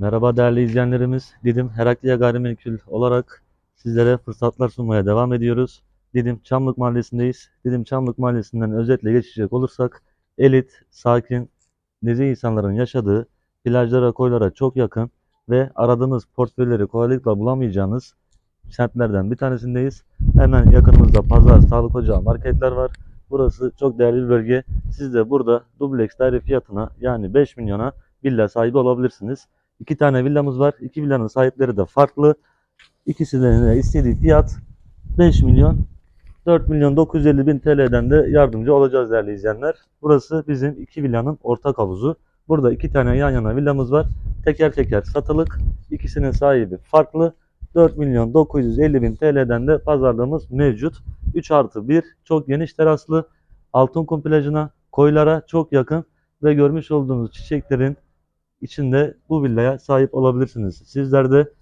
Merhaba değerli izleyenlerimiz. Didim Herakliya Gayrimenkul olarak sizlere fırsatlar sunmaya devam ediyoruz. Didim Çamlık Mahallesi'ndeyiz. Didim Çamlık Mahallesi'nden özetle geçecek olursak elit, sakin, nezih insanların yaşadığı, plajlara, koylara çok yakın ve aradığınız portföyleri kolaylıkla bulamayacağınız semtlerden bir tanesindeyiz. Hemen yakınımızda pazar, sağlık ocağı, marketler var. Burası çok değerli bir bölge. Siz de burada dubleks daire fiyatına yani 5 milyona villa sahibi olabilirsiniz. İki tane villamız var. İki villanın sahipleri de farklı. İkisinin de istediği fiyat 5 milyon 4 milyon 950 bin TL'den de yardımcı olacağız değerli izleyenler. Burası bizim iki villanın ortak havuzu. Burada iki tane yan yana villamız var. Teker teker satılık. İkisinin sahibi farklı. 4 milyon 950 bin TL'den de pazarlığımız mevcut. 3 artı 1 çok geniş teraslı. Altınkum plajına, koylara çok yakın ve görmüş olduğunuz çiçeklerin içinde bu villaya sahip olabilirsiniz. Sizler de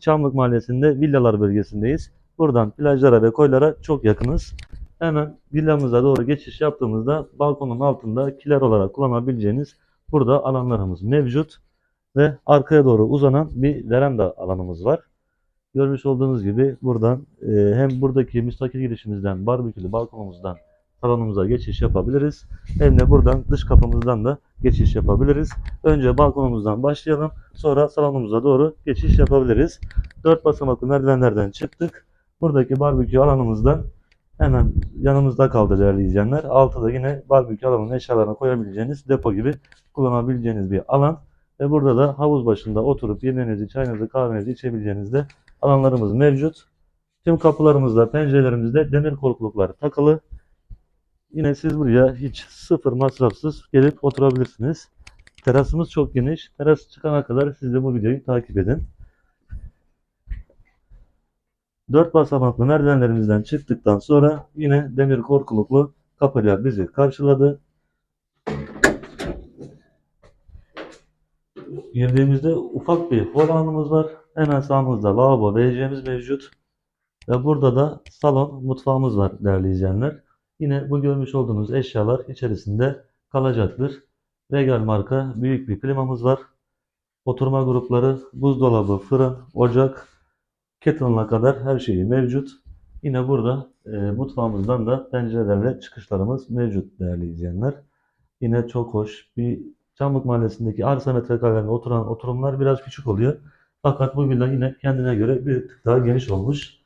Çamlık Mahallesi'nde villalar bölgesindeyiz. Buradan plajlara ve koylara çok yakınız. Hemen villamıza doğru geçiş yaptığımızda balkonun altında kiler olarak kullanabileceğiniz burada alanlarımız mevcut. Ve arkaya doğru uzanan bir veranda alanımız var. Görmüş olduğunuz gibi buradan e, hem buradaki müstakil girişimizden, barbekülü balkonumuzdan salonumuza geçiş yapabiliriz. Hem de buradan dış kapımızdan da geçiş yapabiliriz. Önce balkonumuzdan başlayalım. Sonra salonumuza doğru geçiş yapabiliriz. Dört basamaklı merdivenlerden çıktık. Buradaki barbekü alanımızdan hemen yanımızda kaldı değerli izleyenler. Altıda yine barbekü alanının eşyalarını koyabileceğiniz depo gibi kullanabileceğiniz bir alan. Ve burada da havuz başında oturup yemeğinizi, çayınızı, kahvenizi içebileceğiniz de alanlarımız mevcut. Tüm kapılarımızda, pencerelerimizde demir korkuluklar takılı. Yine siz buraya hiç sıfır masrafsız gelip oturabilirsiniz. Terasımız çok geniş. Teras çıkana kadar siz de bu videoyu takip edin. Dört basamaklı merdivenlerimizden çıktıktan sonra yine demir korkuluklu kapılar bizi karşıladı. Girdiğimizde ufak bir hol alanımız var. Hemen sağımızda lavabo, WC'miz mevcut. Ve burada da salon, mutfağımız var değerli izleyenler. Yine bu görmüş olduğunuz eşyalar içerisinde kalacaktır. Regal marka büyük bir klimamız var. Oturma grupları, buzdolabı, fırın, ocak, kettle'ına kadar her şeyi mevcut. Yine burada e, mutfağımızdan da pencerelerle çıkışlarımız mevcut değerli izleyenler. Yine çok hoş bir Çamlık Mahallesi'ndeki arsa metrekarelerinde oturan oturumlar biraz küçük oluyor. Fakat bu villa yine kendine göre bir tık daha geniş olmuş.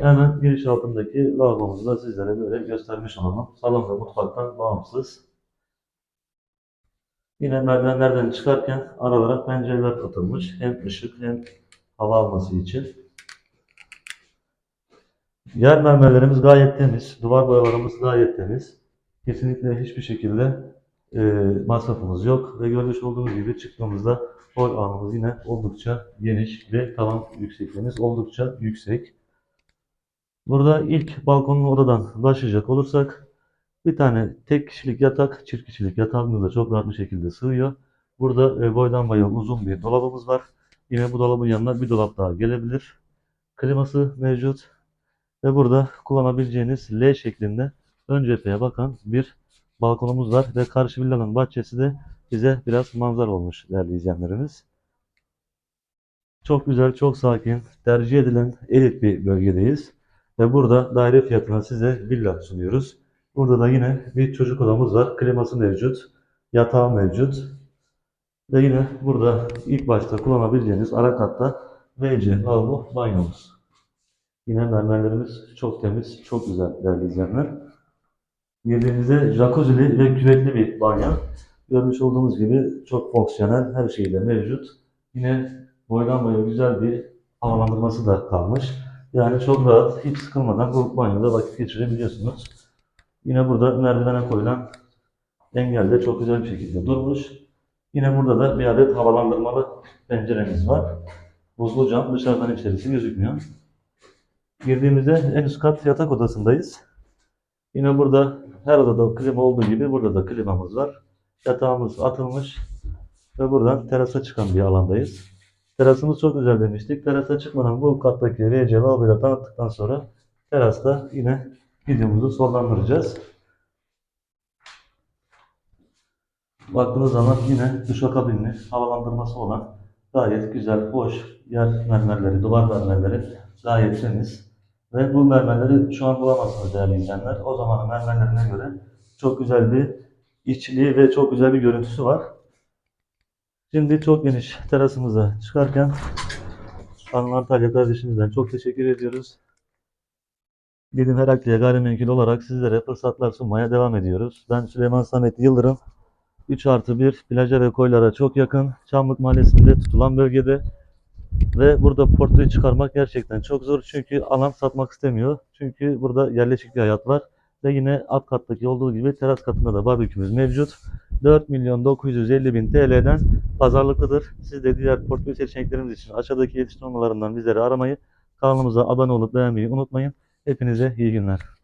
Hemen giriş altındaki lavabomuzu da sizlere böyle göstermiş olalım. Salon ve mutfaktan bağımsız. Yine merdivenlerden çıkarken aralara pencereler atılmış. Hem ışık hem hava alması için. Yer mermerlerimiz gayet temiz. Duvar boyalarımız gayet temiz. Kesinlikle hiçbir şekilde e, masrafımız yok. Ve görmüş olduğunuz gibi çıktığımızda hol alanımız yine oldukça geniş ve tavan yüksekliğimiz oldukça yüksek. Burada ilk balkonlu odadan başlayacak olursak bir tane tek kişilik yatak, çift kişilik yatağımız da çok rahat bir şekilde sığıyor. Burada e, boydan boya uzun bir dolabımız var. Yine bu dolabın yanına bir dolap daha gelebilir. Kliması mevcut. Ve burada kullanabileceğiniz L şeklinde ön cepheye bakan bir balkonumuz var. Ve karşı villanın bahçesi de bize biraz manzara olmuş değerli izleyenlerimiz. Çok güzel, çok sakin, tercih edilen elit bir bölgedeyiz. Ve burada daire fiyatına size villa sunuyoruz. Burada da yine bir çocuk odamız var. Kliması mevcut. Yatağı mevcut. Ve yine burada ilk başta kullanabileceğiniz ara katta WC, lavabo, banyomuz. Yine mermerlerimiz çok temiz, çok güzel değerli izleyenler. Girdiğinizde jacuzzi'li ve küvetli bir banyo. Görmüş olduğunuz gibi çok fonksiyonel, her şeyle mevcut. Yine boydan boya güzel bir havalandırması da kalmış. Yani çok rahat, hiç sıkılmadan bu banyoda vakit geçirebiliyorsunuz. Yine burada merdivene koyulan engel de çok güzel bir şekilde durmuş. Yine burada da bir adet havalandırmalı penceremiz var. Buzlu cam dışarıdan içerisi gözükmüyor. Girdiğimizde en üst kat yatak odasındayız. Yine burada her odada klima olduğu gibi burada da klimamız var. Yatağımız atılmış ve buradan terasa çıkan bir alandayız. Terasımız çok güzel demiştik. Terasa çıkmadan bu kattaki RC lavaboyu tanıttıktan sonra terasta yine videomuzu sonlandıracağız. Baktığınız zaman yine duşakabinli, havalandırması olan gayet güzel, hoş yer mermerleri, duvar mermerleri gayet temiz. Ve bu mermerleri şu an bulamazsınız değerli izleyenler. O zamanın mermerlerine göre çok güzel bir içliği ve çok güzel bir görüntüsü var. Şimdi çok geniş terasımıza çıkarken Anıl Antalya kardeşimizden çok teşekkür ediyoruz. Didim Herakliye Gayrimenkul olarak sizlere fırsatlar sunmaya devam ediyoruz. Ben Süleyman Samet Yıldırım. 3 artı 1 plaja ve koylara çok yakın. Çamlık Mahallesi'nde tutulan bölgede. Ve burada portreyi çıkarmak gerçekten çok zor. Çünkü alan satmak istemiyor. Çünkü burada yerleşik bir hayat var. Ve yine alt kattaki olduğu gibi teras katında da barbekümüz mevcut. 4 milyon 950 bin TL'den pazarlıklıdır. Siz de diğer portföy seçeneklerimiz için aşağıdaki iletişim numaralarından bizleri aramayı, kanalımıza abone olup beğenmeyi unutmayın. Hepinize iyi günler.